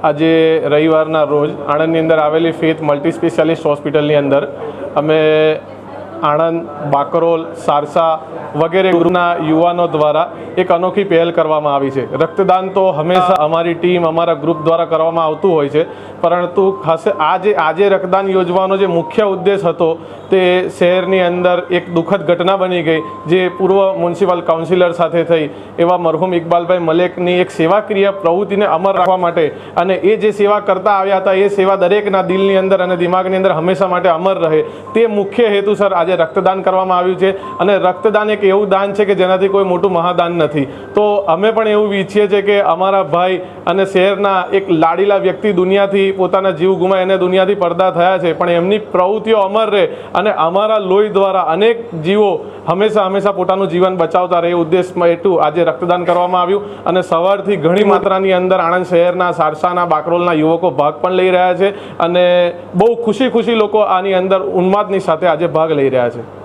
આજે રવિવારના રોજ આણંદની અંદર આવેલી ફેથ મલ્ટી સ્પેશિયાલિસ્ટ હોસ્પિટલની અંદર અમે આણંદ, બાકરોલ, સારસા વગેરે ગ્રુપના યુવાનો દ્વારા એક અનોખી પહેલ કરવામાં આવી છે. રક્તદાન તો હંમેશા અમારી ટીમ, અમારા ગ્રુપ દ્વારા કરવામાં આવતું હોય છે. પરંતુ ખાસ આજે આજે રક્તદાન યોજવાનો જે મુખ્ય ઉદ્દેશ હતો, તે શહેરની અંદર એક દુઃખદ ઘટના બની ગઈ, જે પૂર્વ મ્યુનિસિપલ કાઉન્સિલર સાથે થઈ. એવા મરહુમ ઇકબાલભાઈ મલેકની એક સેવાક્રિય પ્રવૃત્તિને અમર રાખવા માટે અને એ જે સેવા કરતા આવ્યા હતા, એ સેવા દરેકના દિલની અંદર અને દિમાગની અંદર હંમેશા માટે અમર રહે. તે મુખ્ય હેતુ, સર, આજે રક્તદાન કરવામાં આવ્યું છે અને રક્તદાન એક એવું દાન છે કે જેનાથી કોઈ મોટું મહાદાન નથી. તો અમે પણ એવું ઈચ્છીએ છીએ કે અમારા ભાઈ અને શહેરના એક લાડીલા વ્યક્તિ દુનિયાથી પોતાના જીવ ગુમાય અને દુનિયાથી પડદા થયા છે. પણ એમની પ્રવૃત્તિઓ અમર રહે અને અમારા લોહી દ્વારા અનેક જીવો હંમેશા હંમેશા પોતાનું જીવન બચાવતા રહે એ ઉદ્દેશમાં એટલું આજે રક્તદાન કરવામાં આવ્યું અને સવારથી ઘણી માત્રાની અંદર આણંદ શહેરના, સારસાના, બાકરોલના યુવકો ભાગ પણ લઈ રહ્યા છે અને બહુ ખુશી ખુશી લોકો આની અંદર ઉન્માદની સાથે આજે ભાગ લઈ રહ્યા છે